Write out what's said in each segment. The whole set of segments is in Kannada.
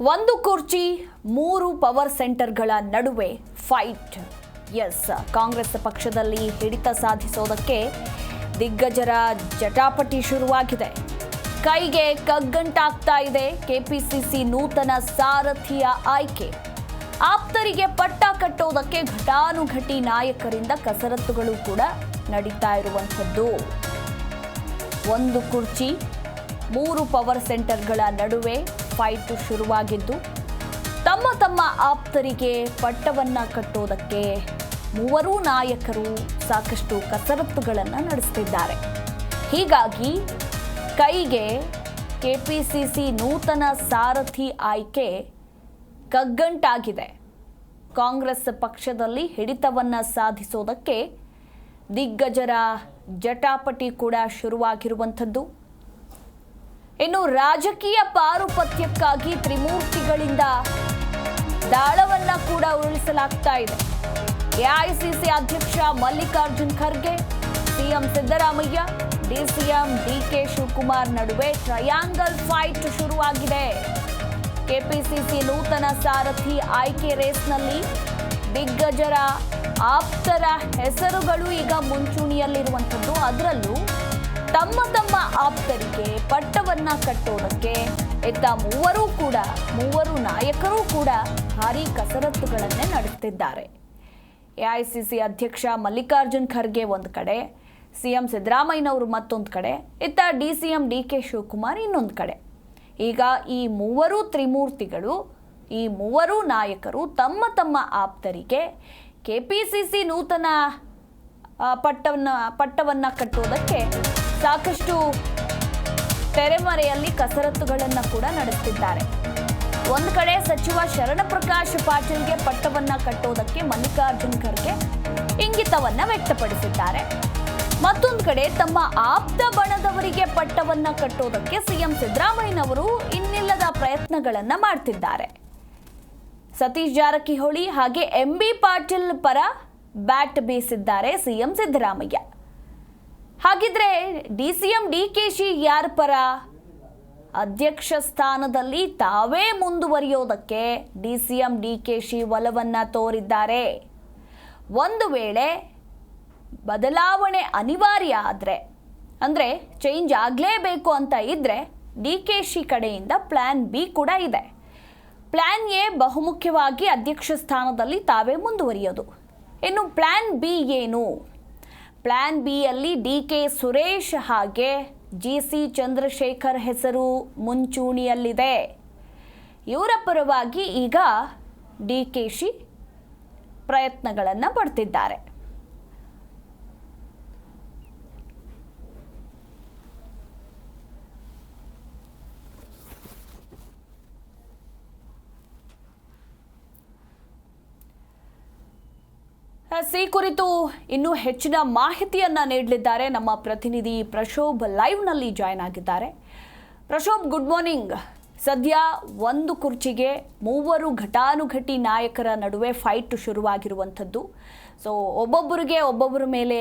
ಒಂದು ಕುರ್ಚಿ, ಮೂರು ಪವರ್ ಸೆಂಟರ್ಗಳ ನಡುವೆ ಫೈಟ್. ಎಸ್, ಕಾಂಗ್ರೆಸ್ ಪಕ್ಷದಲ್ಲಿ ಹಿಡಿತ ಸಾಧಿಸೋದಕ್ಕೆ ದಿಗ್ಗಜರ ಜಟಾಪಟಿ ಶುರುವಾಗಿದೆ. ಕೈಗೆ ಕಗ್ಗಂಟಾಗ್ತಾ ಇದೆ ಕೆಪಿಸಿಸಿ ನೂತನ ಸಾರಥಿಯ ಆಯ್ಕೆ. ಆಪ್ತರಿಗೆ ಪಟ್ಟ ಕಟ್ಟೋದಕ್ಕೆ ಘಟಾನುಘಟಿ ನಾಯಕರಿಂದ ಕಸರತ್ತುಗಳು ಕೂಡ ನಡೀತಾ ಇರುವಂಥದ್ದು. ಒಂದು ಕುರ್ಚಿ, ಮೂರು ಪವರ್ ಸೆಂಟರ್ಗಳ ನಡುವೆ ಫೈಟ್ ಶುರುವಾಗಿದ್ದು, ತಮ್ಮ ತಮ್ಮ ಆಪ್ತರಿಗೆ ಪಟ್ಟವನ್ನ ಕಟ್ಟೋದಕ್ಕೆ ಮೂವರೂ ನಾಯಕರು ಸಾಕಷ್ಟು ಕಸರತ್ತುಗಳನ್ನು ನಡೆಸ್ತಿದ್ದಾರೆ. ಹೀಗಾಗಿ ಕೈಗೆ ಕೆಪಿಸಿಸಿ ನೂತನ ಸಾರಥಿ ಆಯ್ಕೆ ಕಗ್ಗಂಟಾಗಿದೆ. ಕಾಂಗ್ರೆಸ್ ಪಕ್ಷದಲ್ಲಿ ಹಿಡಿತವನ್ನ ಸಾಧಿಸೋದಕ್ಕೆ ದಿಗ್ಗಜರ ಜಟಾಪಟಿ ಕೂಡ ಶುರುವಾಗಿರುವಂಥದ್ದು. ಇನ್ನು ರಾಜಕೀಯ ಪಾರುಪತ್ಯಕ್ಕಾಗಿ ತ್ರಿಮೂರ್ತಿಗಳಿಂದ ದಾಳವನ್ನ ಕೂಡ ಉರುಳಿಸಲಾಗ್ತಾ ಇದೆ. ಎಐಸಿಸಿ ಅಧ್ಯಕ್ಷ Mallikarjun Kharge, CM Siddaramaiah, DCM DK Shivakumar ನಡುವೆ ಟ್ರಯಾಂಗಲ್ ಫೈಟ್ ಶುರುವಾಗಿದೆ. ಕೆಪಿಸಿಸಿ ನೂತನ ಸಾರಥಿ ಆಯ್ಕೆ ರೇಸ್ನಲ್ಲಿ ದಿಗ್ಗಜರ ಆಪ್ತರ ಹೆಸರುಗಳು ಈಗ ಮುಂಚೂಣಿಯಲ್ಲಿರುವಂಥದ್ದು. ಅದರಲ್ಲೂ ತಮ್ಮ ತಮ್ಮ ಆಪ್ತರಿಗೆ ಪಟ್ಟವನ್ನ ಕಟ್ಟೋದಕ್ಕೆ ಇತ್ತ ಮೂವರೂ ಕೂಡ, ಮೂವರು ನಾಯಕರೂ ಕೂಡ ಭಾರೀ ಕಸರತ್ತುಗಳನ್ನೇ ನಡೆಸುತ್ತಿದ್ದಾರೆ ಎಐಸಿಸಿ ಅಧ್ಯಕ್ಷ ಮಲ್ಲಿಕಾರ್ಜುನ್ ಖರ್ಗೆ ಒಂದು ಕಡೆ ಸಿಎಂ ಸಿದ್ದರಾಮಯ್ಯನವರು ಮತ್ತೊಂದು ಕಡೆ, ಇತ್ತ D C M D K Shivakumar ಇನ್ನೊಂದು ಕಡೆ. ಈಗ ಈ ಮೂವರು ತ್ರಿಮೂರ್ತಿಗಳು, ಈ ಮೂವರು ನಾಯಕರು ತಮ್ಮ ತಮ್ಮ ಆಪ್ತರಿಗೆ ಕೆ ಪಿ ಸಿ ಸಿ ನೂತನ ಪಟ್ಟವನ್ನ ಪಟ್ಟವನ್ನ ಕಟ್ಟುವುದಕ್ಕೆ ಸಾಕಷ್ಟು ತೆರೆಮರೆಯಲ್ಲಿ ಕಸರತ್ತುಗಳನ್ನು ಕೂಡ ನಡೆಸುತ್ತಿದ್ದಾರೆ ಒಂದು ಕಡೆ ಸಚಿವ ಶರಣಪ್ರಕಾಶ್ ಪಾಟೀಲ್ಗೆ ಪಟ್ಟವನ್ನ ಕಟ್ಟೋದಕ್ಕೆ ಮಲ್ಲಿಕಾರ್ಜುನ್ ಖರ್ಗೆ ಇಂಗಿತವನ್ನ ವ್ಯಕ್ತಪಡಿಸಿದ್ದಾರೆ. ಮತ್ತೊಂದು ಕಡೆ ತಮ್ಮ ಆಪ್ತ ಬಣದವರಿಗೆ ಪಟ್ಟವನ್ನ ಕಟ್ಟೋದಕ್ಕೆ ಸಿಎಂ ಸಿದ್ದರಾಮಯ್ಯನವರು ಇನ್ನಿಲ್ಲದ ಪ್ರಯತ್ನಗಳನ್ನ ಮಾಡ್ತಿದ್ದಾರೆ. ಸತೀಶ್ ಜಾರಕಿಹೊಳಿ ಹಾಗೆ ಎಂ ಬಿ ಪಾಟೀಲ್ ಪರ ಬ್ಯಾಟ್ ಬೀಸಿದ್ದಾರೆ ಸಿಎಂ ಸಿದ್ದರಾಮಯ್ಯ. ಹಾಗಿದ್ರೆ D C M D K Shi ಯಾರ ಪರ ಅಧ್ಯಕ್ಷ ಸ್ಥಾನದಲ್ಲಿ ತಾವೇ ಮುಂದುವರಿಯೋದಕ್ಕೆ D C D K Shi ಒಲವನ್ನ ತೋರಿದ್ದಾರೆ. ಒಂದು ವೇಳೆ ಬದಲಾವಣೆ ಅನಿವಾರ್ಯ ಆದರೆ, ಅಂದರೆ ಚೇಂಜ್ ಆಗಲೇಬೇಕು ಅಂತ ಇದ್ದರೆ ಡಿ ಕೆ ಶಿ ಕಡೆಯಿಂದ ಪ್ಲ್ಯಾನ್ ಬಿ ಕೂಡ ಇದೆ. ಪ್ಲ್ಯಾನ್ ಎ ಬಹುಮುಖ್ಯವಾಗಿ ಅಧ್ಯಕ್ಷ ಸ್ಥಾನದಲ್ಲಿ ತಾವೇ ಮುಂದುವರಿಯೋದು. ಇನ್ನು ಪ್ಲ್ಯಾನ್ ಬಿ ಏನು? ಪ್ಲ್ಯಾನ್ ಬಿಯಲ್ಲಿ ಡಿ ಕೆ ಸುರೇಶ್ ಹಾಗೆ ಜಿ ಸಿ ಚಂದ್ರಶೇಖರ್ ಹೆಸರು ಮುಂಚೂಣಿಯಲ್ಲಿದೆ. ಇವರ ಪರವಾಗಿ ಈಗ ಡಿ ಕೆ ಶಿ ಪ್ರಯತ್ನಗಳನ್ನು ಪಡ್ತಿದ್ದಾರೆ. ಈ ಕುರಿತು ಇನ್ನೂ ಹೆಚ್ಚಿನ ಮಾಹಿತಿಯನ್ನ ನೀಡಲಿದ್ದಾರೆ ನಮ್ಮ ಪ್ರತಿನಿಧಿ ಪ್ರಶೋಭ್ ಲೈವ್ನಲ್ಲಿ ಜಾಯ್ನ್ ಆಗಿದ್ದಾರೆ. Prashobh, good morning. ಸದ್ಯ ಒಂದು ಕುರ್ಚಿಗೆ ಮೂವರು ಘಟಾನುಘಟಿ ನಾಯಕರ ನಡುವೆ ಫೈಟ್ ಶುರುವಾಗಿರುವಂಥದ್ದು. ಸೊ ಒಬ್ಬೊಬ್ಬರಿಗೆ ಒಬ್ಬೊಬ್ಬರ ಮೇಲೆ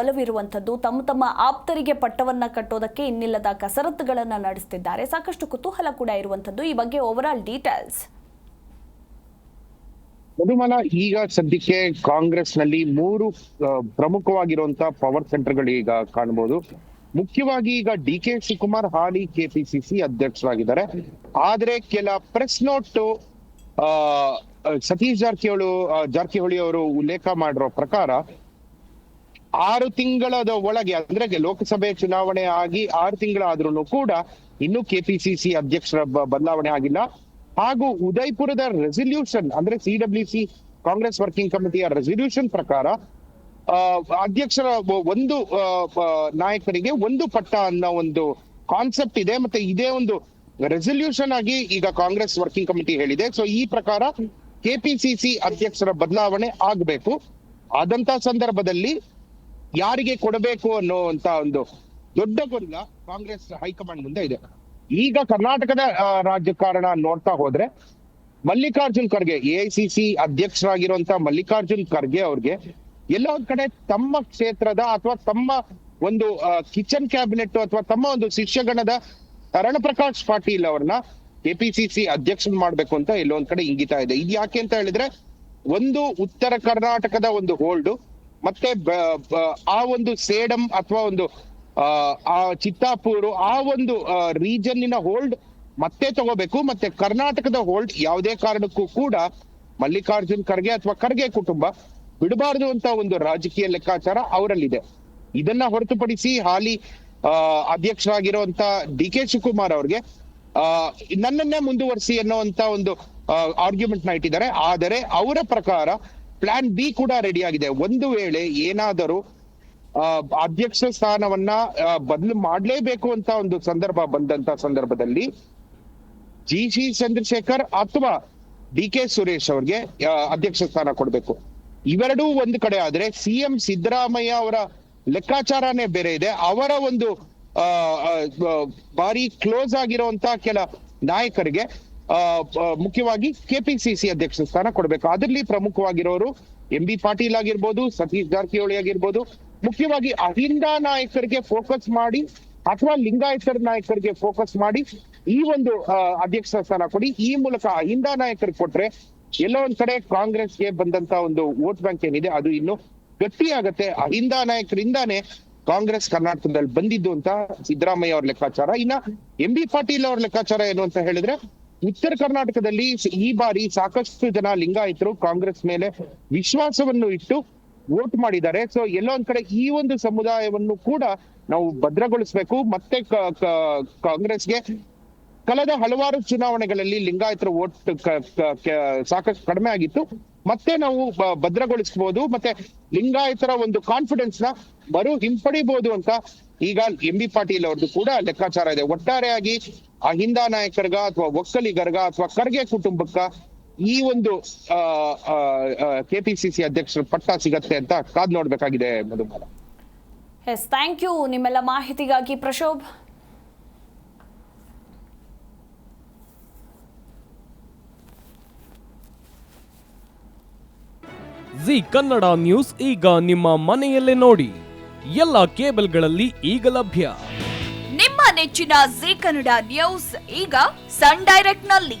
ಒಲವಿರುವಂಥದ್ದು. ತಮ್ಮ ತಮ್ಮ ಆಪ್ತರಿಗೆ ಪಟ್ಟವನ್ನು ಕಟ್ಟೋದಕ್ಕೆ ಇನ್ನಿಲ್ಲದ ಕಸರತ್ತುಗಳನ್ನು ನಡೆಸ್ತಿದ್ದಾರೆ. ಸಾಕಷ್ಟು ಕುತೂಹಲ ಕೂಡ ಇರುವಂಥದ್ದು. ಈ ಬಗ್ಗೆ ಓವರ್ ಡೀಟೇಲ್ಸ್ ಮಧುಮಲ ಈಗ ಸದ್ಯಕ್ಕೆ ಕಾಂಗ್ರೆಸ್ನಲ್ಲಿ ಮೂರು ಪ್ರಮುಖವಾಗಿರುವಂತಹ ಪ್ರಮುಖವಾಗಿರುವಂತ ಪವರ್ ಸೆಂಟರ್ಗಳು ಈಗ ಕಾಣಬಹುದು. ಮುಖ್ಯವಾಗಿ ಈಗ ಡಿ ಕೆ ಶಿವಕುಮಾರ್ ಹಾಲಿ ಕೆಪಿಸಿಸಿ ಅಧ್ಯಕ್ಷರಾಗಿದ್ದಾರೆ. ಆದ್ರೆ ಕೆಲ ಪ್ರೆಸ್ ನೋಟ್, ಆ ಸತೀಶ್ ಜಾರಕಿಹೊಳಿ ಜಾರಕಿಹೊಳಿ ಅವರು ಉಲ್ಲೇಖ ಮಾಡಿರೋ ಪ್ರಕಾರ, ಆರು ತಿಂಗಳದ ಒಳಗೆ, ಅಂದ್ರೆ ಲೋಕಸಭೆ ಚುನಾವಣೆ ಆಗಿ ಆರು ತಿಂಗಳಾದ್ರೂ ಕೂಡ ಇನ್ನೂ ಕೆಪಿಸಿಸಿ ಅಧ್ಯಕ್ಷರ ಬದಲಾವಣೆ ಆಗಿಲ್ಲ. ಹಾಗೂ ಉದಯ್ಪುರದ ರೆಸಲ್ಯೂಷನ್ ಅಂದ್ರೆ C W C Congress working ಕಮಿಟಿಯ resolution ಪ್ರಕಾರ ಅಧ್ಯಕ್ಷರ ಒಂದು ನಾಯಕರಿಗೆ ಒಂದು ಪಟ್ಟ ಅನ್ನೋ ಒಂದು ಕಾನ್ಸೆಪ್ಟ್ ಇದೆ. ಮತ್ತೆ ಇದೇ ಒಂದು ರೆಸಲ್ಯೂಷನ್ ಆಗಿ ಈಗ ಕಾಂಗ್ರೆಸ್ ವರ್ಕಿಂಗ್ ಕಮಿಟಿ ಹೇಳಿದೆ. ಸೊ ಈ ಪ್ರಕಾರ ಕೆಪಿಸಿಸಿ ಅಧ್ಯಕ್ಷರ ಬದಲಾವಣೆ ಆಗಬೇಕು. ಆದಂತ ಸಂದರ್ಭದಲ್ಲಿ ಯಾರಿಗೆ ಕೊಡಬೇಕು ಅನ್ನುವಂತ ಒಂದು ದೊಡ್ಡ ಗೊಂದಲ ಕಾಂಗ್ರೆಸ್ ಹೈಕಮಾಂಡ್ ಮುಂದೆ ಇದೆ. ಈಗ ಕರ್ನಾಟಕದ ರಾಜಕಾರಣ ನೋಡ್ತಾ ಹೋದ್ರೆ, ಮಲ್ಲಿಕಾರ್ಜುನ್ ಖರ್ಗೆ, ಎ ಐಸಿಸಿ ಅಧ್ಯಕ್ಷರಾಗಿರುವಂತ ಮಲ್ಲಿಕಾರ್ಜುನ್ ಖರ್ಗೆ ಅವ್ರಿಗೆ ಎಲ್ಲ ಒಂದ್ ಕಡೆ ತಮ್ಮ ಕ್ಷೇತ್ರದ ಅಥವಾ ತಮ್ಮ ಒಂದು ಕಿಚನ್ ಕ್ಯಾಬಿನೆಟ್ ಅಥವಾ ತಮ್ಮ ಒಂದು ಶಿಷ್ಯಗಣದ ರಣಪ್ರಕಾಶ್ ಪಾಟೀಲ್ ಅವ್ರನ್ನ ಕೆಪಿಸಿಸಿ ಅಧ್ಯಕ್ಷನ್ ಮಾಡ್ಬೇಕು ಅಂತ ಎಲ್ಲೋ ಒಂದ್ ಕಡೆ ಇಂಗಿತ ಇದೆ. ಇದು ಯಾಕೆ ಅಂತ ಹೇಳಿದ್ರೆ, ಒಂದು ಉತ್ತರ ಕರ್ನಾಟಕದ ಒಂದು ಹೋಲ್ಡ್, ಮತ್ತೆ ಆ ಒಂದು ಸೇಡಂ ಅಥವಾ ಒಂದು ಆ, ಚಿತ್ತಾಪೂರು ಆ ಒಂದು ರೀಜನ್ನಿನ ಹೋಲ್ಡ್ ಮತ್ತೆ ತಗೋಬೇಕು. ಮತ್ತೆ ಕರ್ನಾಟಕದ ಹೋಲ್ಡ್ ಯಾವುದೇ ಕಾರಣಕ್ಕೂ ಕೂಡ ಮಲ್ಲಿಕಾರ್ಜುನ್ ಖರ್ಗೆ ಅಥವಾ ಖರ್ಗೆ ಕುಟುಂಬ ಬಿಡಬಾರದು ಅಂತ ಒಂದು ರಾಜಕೀಯ ಲೆಕ್ಕಾಚಾರ ಅವರಲ್ಲಿದೆ. ಇದನ್ನ ಹೊರತುಪಡಿಸಿ ಹಾಲಿ ಅಧ್ಯಕ್ಷರಾಗಿರುವಂತ ಡಿ ಕೆ ಶಿವಕುಮಾರ್ ಅವ್ರಿಗೆ ನನ್ನನ್ನೇ ಮುಂದುವರಿಸಿ ಅನ್ನುವಂತ ಒಂದು ಆರ್ಗ್ಯುಮೆಂಟ್ನ ಇಟ್ಟಿದ್ದಾರೆ. ಆದರೆ ಅವರ ಪ್ರಕಾರ ಪ್ಲಾನ್ ಬಿ ಕೂಡ ರೆಡಿ ಆಗಿದೆ. ಒಂದು ವೇಳೆ ಏನಾದರೂ ಅಧ್ಯಕ್ಷ ಸ್ಥಾನವನ್ನ ಬದಲು ಮಾಡಲೇಬೇಕು ಅಂತ ಒಂದು ಸಂದರ್ಭ ಬಂದಂತ ಸಂದರ್ಭದಲ್ಲಿ ಜಿ ಸಿ ಚಂದ್ರಶೇಖರ್ ಅಥವಾ ಡಿ ಕೆ ಸುರೇಶ್ ಅವ್ರಿಗೆ ಅಧ್ಯಕ್ಷ ಸ್ಥಾನ ಕೊಡ್ಬೇಕು. ಇವೆರಡೂ ಒಂದು ಕಡೆ ಆದ್ರೆ ಸಿಎಂ ಸಿದ್ದರಾಮಯ್ಯ ಅವರ ಲೆಕ್ಕಾಚಾರನೇ ಬೇರೆ ಇದೆ. ಅವರ ಒಂದು ಬಾರಿ ಕ್ಲೋಸ್ ಆಗಿರುವಂತ ಕೆಲ ನಾಯಕರಿಗೆ ಮುಖ್ಯವಾಗಿ ಕೆಪಿಸಿಸಿ ಅಧ್ಯಕ್ಷ ಸ್ಥಾನ ಕೊಡ್ಬೇಕು. ಅದರಲ್ಲಿ ಪ್ರಮುಖವಾಗಿರೋರು ಎಂ ಬಿ ಪಾಟೀಲ್ ಆಗಿರ್ಬೋದು, ಸತೀಶ್ ಜಾರಕಿಹೊಳಿ ಆಗಿರ್ಬೋದು ಮುಖ್ಯವಾಗಿ ಅಹಿಂದ ನಾಯಕರಿಗೆ ಫೋಕಸ್ ಮಾಡಿ ಅಥವಾ ಲಿಂಗಾಯತರ ನಾಯಕರಿಗೆ ಫೋಕಸ್ ಮಾಡಿ ಈ ಒಂದು ಅಧ್ಯಕ್ಷ ಸ್ಥಾನ ಕೊಡಿ. ಈ ಮೂಲಕ ಅಹಿಂದ ನಾಯಕರಿಗೆ ಕೊಟ್ರೆ ಎಲ್ಲೋ ಒಂದ್ ಕಡೆ ಕಾಂಗ್ರೆಸ್ಗೆ ಬಂದಂತ ಒಂದು ವೋಟ್ ಬ್ಯಾಂಕ್ ಏನಿದೆ, ಅದು ಇನ್ನು ಗಟ್ಟಿ ಆಗತ್ತೆ. ಅಹಿಂದ ನಾಯಕರಿಂದಾನೇ ಕಾಂಗ್ರೆಸ್ ಕರ್ನಾಟಕದಲ್ಲಿ ಬಂದಿದ್ದು ಅಂತ ಸಿದ್ದರಾಮಯ್ಯ ಅವ್ರ ಲೆಕ್ಕಾಚಾರ. ಇನ್ನ ಎಂ ಬಿ ಪಾಟೀಲ್ ಅವ್ರ ಲೆಕ್ಕಾಚಾರ ಏನು ಅಂತ ಹೇಳಿದ್ರೆ, ಉತ್ತರ ಕರ್ನಾಟಕದಲ್ಲಿ ಈ ಬಾರಿ ಸಾಕಷ್ಟು ಜನ ಲಿಂಗಾಯತರು ಕಾಂಗ್ರೆಸ್ ಮೇಲೆ ವಿಶ್ವಾಸವನ್ನು ಇಟ್ಟು ವೋಟ್ ಮಾಡಿದ್ದಾರೆ. ಸೊ ಎಲ್ಲೋ ಒಂದ್ ಕಡೆ ಈ ಒಂದು ಸಮುದಾಯವನ್ನು ಕೂಡ ನಾವು ಭದ್ರಗೊಳಿಸ್ಬೇಕು. ಮತ್ತೆ ಕಾಂಗ್ರೆಸ್ಗೆ ಕಳೆದ ಹಲವಾರು ಚುನಾವಣೆಗಳಲ್ಲಿ ಲಿಂಗಾಯತರ ವೋಟ್ ಸಾಕಷ್ಟು ಕಡಿಮೆ ಆಗಿತ್ತು. ಮತ್ತೆ ನಾವು ಭದ್ರಗೊಳಿಸಬಹುದು ಮತ್ತೆ ಲಿಂಗಾಯತರ ಒಂದು ಕಾನ್ಫಿಡೆನ್ಸ್ನ ಮರು ಹಿಂಪಡಿಬಹುದು ಅಂತ ಈಗ ಎಂ ಬಿ ಪಾಟೀಲ್ ಅವ್ರದ್ದು ಕೂಡ ಲೆಕ್ಕಾಚಾರ ಇದೆ. ಒಟ್ಟಾರೆಯಾಗಿ ಅಹಿಂದ ನಾಯಕರ್ಗ ಅಥವಾ ಒಕ್ಕಲಿಗರ್ಗ ಅಥವಾ ಖರ್ಗೆ ಕುಟುಂಬಕ್ಕ ಈ ಒಂದು ಕೆಪಿಸಿಸಿ ಅಧ್ಯಕ್ಷರ ಪಟ್ಟ ಸಿಗತ್ತೆ ಅಂತ ಕಾದ್ ನೋಡ್ಬೇಕಾಗಿದೆ ಮಧುಮಾಲ ಎಸ್ ಥ್ಯಾಂಕ್ ಯು ನಿಮ್ಮೆಲ್ಲ ಮಾಹಿತಿಗಾಗಿ ಪ್ರಶೋಭ್. ಜಿ ಕನ್ನಡ ನ್ಯೂಸ್ ಈಗ ನಿಮ್ಮ ಮನೆಯಲ್ಲೇ ನೋಡಿ. ಎಲ್ಲ ಕೇಬಲ್ಗಳಲ್ಲಿ ಈಗ ಲಭ್ಯ. ನಿಮ್ಮ ನೆಚ್ಚಿನ ಜಿ ಕನ್ನಡ ನ್ಯೂಸ್ ಈಗ ಸನ್ ಡೈರೆಕ್ಟ್ನಲ್ಲಿ